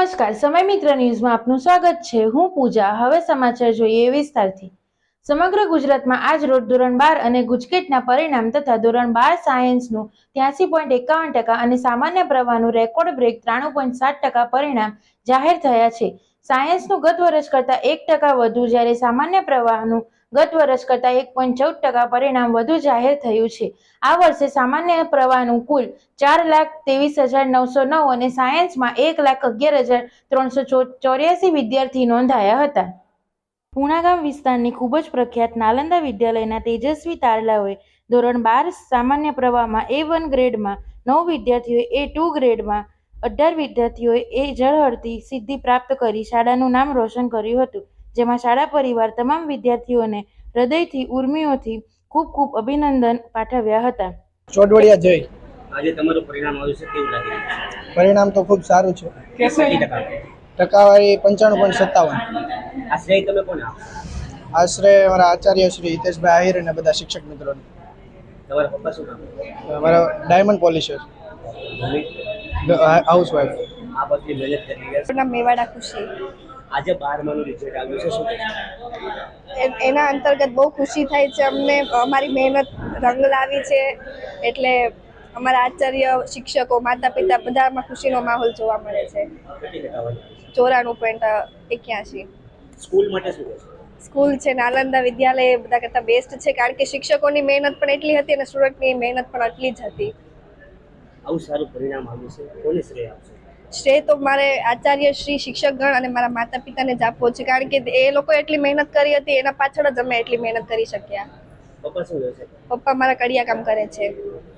નમસ્કાર, સમય મિત્ર ન્યૂઝમાં આપનું સ્વાગત છે. હું પૂજા, હવે સમાચાર જોઈએ વિસ્તારથી. સમગ્ર ગુજરાતમાં આજ રોજ ધોરણ બાર અને ગુજકેટના પરિણામ તથા ધોરણ બાર સાયન્સનું ત્યાસી પોઈન્ટ એકાવન ટકા અને સામાન્ય પ્રવાહનું રેકોર્ડ બ્રેક ત્રાણું પોઈન્ટ સાત ટકા પરિણામ જાહેર થયા છે. સાયન્સનું ગત વર્ષ કરતાં એક ટકા વધુ જ્યારે સામાન્ય પ્રવાહનું ગત વર્ષ કરતાં એક પોઈન્ટ ચૌદ ટકા પરિણામ વધુ જાહેર થયું છે. આ વર્ષે સામાન્ય પ્રવાહનું કુલ ચાર લાખ ત્રેવીસ હજાર નવસો નવ અને સાયન્સમાં એક લાખ અગિયાર હજાર ત્રણસો ચોર્યાસી વિદ્યાર્થી નોંધાયા હતા. પૂણાગામ વિસ્તારની ખૂબ જ પ્રખ્યાત નાલંદા વિદ્યાલયના તેજસ્વી તારલાઓએ ધોરણ બાર સામાન્ય પ્રવાહમાં એ વન ગ્રેડમાં નવ વિદ્યાર્થીઓએ એ ટુ ગ્રેડમાં અઢાર વિદ્યાર્થીઓએ એ ઝળહળતી સિદ્ધિ પ્રાપ્ત કરી શાળાનું નામ રોશન કર્યું હતું જેમાં શાળા પરિવાર તમામ વિદ્યાર્થીઓને હૃદયથી ઉર્મિઓથી ખૂબ ખૂબ અભિનંદન પાઠવ્યા હતા. ચોડવડિયા જય. આજે તમારું પરિણામ આવ્યું છે કેવું લાગી? રહ્યું છે પરિણામ તો ખૂબ સારું છે. કેટલી ટકા? ટકાવારી પંચાણું પોઈન્ટ સત્તાવન. આશ્રય તમે કોને આશરે અમારા આચાર્ય શ્રી હિતેશભાઈ આહિર અને બધા શિક્ષક મિત્રોને. તમારા પપ્પા શું કામ? અમારા ડાયમંડ પોલિશર. મમ્મી હાઉસવાઈફ આ બધી મહેનત કરી રહ્યા છે. મેવાડા ખુશી. આજે બારમાનું રિઝલ્ટ આવ્યું છે શું એના અંતર્ગત બહુ ખુશી થાય છે. અમને અમારી મહેનત રંગ લાવી છે. એટલે અમારા આચાર્ય શિક્ષકો માતા પિતા બધામાં ખુશીનો માહોલ જોવા મળે છે. ચોરાણું પોઈન્ટ એક્યાસી સ્કૂલ માટે શું સ્કૂલ છે નાલંદા વિદ્યાલય બધા કરતાં બેસ્ટ છે. કારણ કે શિક્ષકોની મહેનત પણ એટલી હતી અને સ્ટુડન્ટની મહેનત પણ એટલી જ હતી. આવું સારું પરિણામ આવ્યું છે? કોને શ્રેય આપશો? શ્રેય તો મારે આચાર્ય શ્રી શિક્ષકગણ અને મારા માતા પિતાને જ આપવો છે કારણ કે એ લોકો એટલી મહેનત કરી હતી એના પાછળ જ અમે એટલી મહેનત કરી શક્યા. પપ્પા શું છે? પપ્પા મારા કડિયા કામ કરે છે.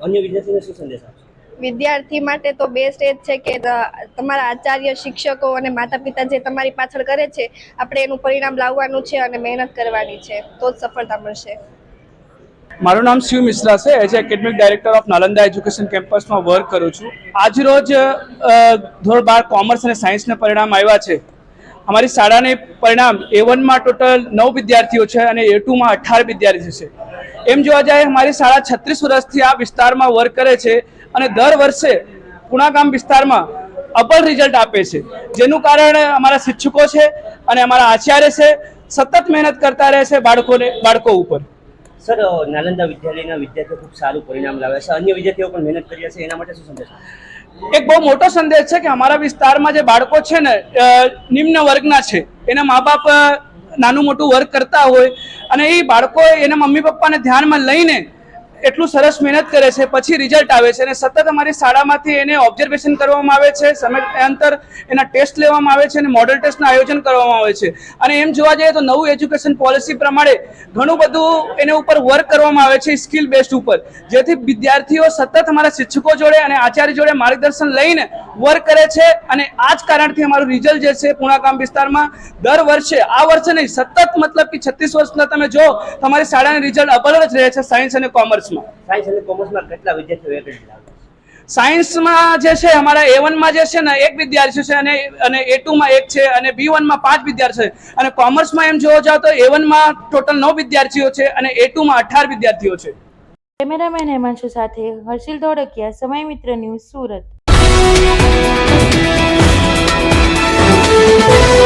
અન્ય વિદ્યાર્થીને શું સંદેશ આપશો? વિદ્યાર્થી માટે તો બેસ્ટ એ જ છે કે તમારા આચાર્ય શિક્ષકો અને માતા પિતા જે તમારી પાછળ કરે છે આપણે એનું પરિણામ લાવવાનું છે અને મહેનત કરવાની છે તો જ સફળતા મળશે. મારું નામ શિવ મિશ્રા છે. As academic director of Nalanda education કેમ્પસમાં વર્ક કરું છું. આજરોજ ધોરણ બાર કોમર્સ અને સાયન્સના પરિણામ આવ્યા છે. અમારી શાળાને પરિણામ એ વનમાં ટોટલ નવ વિદ્યાર્થીઓ છે અને એ ટુમાં અઠાર વિદ્યાર્થીઓ છે. એમ જોવા જાય, અમારી શાળા છત્રીસ વર્ષથી આ વિસ્તારમાં વર્ક કરે છે અને દર વર્ષે પુણાગામ વિસ્તારમાં અપર રિઝલ્ટ આપે છે. જેનું કારણ અમારા શિક્ષકો છે અને અમારા આચાર્ય છે. સતત મહેનત કરતા રહે છે બાળકોને, બાળકો ઉપર. સર નાલંદા વિદ્યાલયના વિદ્યાર્થીઓ ખૂબ સારું પરિણામ લાવ્યા છે. અન્ય વિદ્યાર્થીઓ પણ મહેનત કરી છે. એના માટે શું સંદેશ? એક બહુ મોટો સંદેશ છે કે અમારા વિસ્તારમાં જે બાળકો છે ને નિમ્ન વર્ગના છે, એના મા બાપ નાનું મોટું વર્ક કરતા હોય અને એ બાળકો એના મમ્મી પપ્પાને ધ્યાનમાં લઈને એટલું સરસ મહેનત કરે છે, પછી રિઝલ્ટ આવે છે અને સતત અમારી શાળામાંથી એને ઓબ્ઝર્વેશન કરવામાં આવે છે સમય અંતર એના ટેસ્ટ લેવામાં આવે છે અને મોડલ ટેસ્ટનું આયોજન કરવામાં આવે છે. અને એમ જોવા જઈએ તો નવું એજ્યુકેશન પોલિસી પ્રમાણે ઘણું બધું એને ઉપર વર્ક કરવામાં આવે છે સ્કિલ બેસ્ડ ઉપર. જેથી વિદ્યાર્થીઓ સતત અમારા શિક્ષકો જોડે અને આચાર્ય જોડે માર્ગદર્શન લઈને વર્ક કરે છે અને આ જ કારણથી અમારું રિઝલ્ટ જે છે પુણાગામ વિસ્તારમાં દર વર્ષે આ વર્ષે નહીં સતત મતલબ કે છત્રીસ વર્ષના તમે જો તમારી શાળાના રિઝલ્ટ અબલ જ રહે છે સાયન્સ અને કોમર્સમાં સાયન્સ અને કોમર્સમાં કેટલા વિદ્યાર્થીઓ સાયન્સમાં જે છે? અમારા એ વનમાં જે છે ને એક વિદ્યાર્થી છે અને અને એ ટુમાં એક છે અને બી વનમાં પાંચ વિદ્યાર્થી છે. અને કોમર્સમાં એમ જોવા જાવ તો એ વનમાં ટોટલ નવ વિદ્યાર્થીઓ છે અને એ ટુમાં અઢાર વિદ્યાર્થીઓ છે. કેમેરામેન હેમાંશુ સાથે હર્ષિલ ધોળકિયા સમય મિત્ર ન્યૂઝ સુરત. Thank you.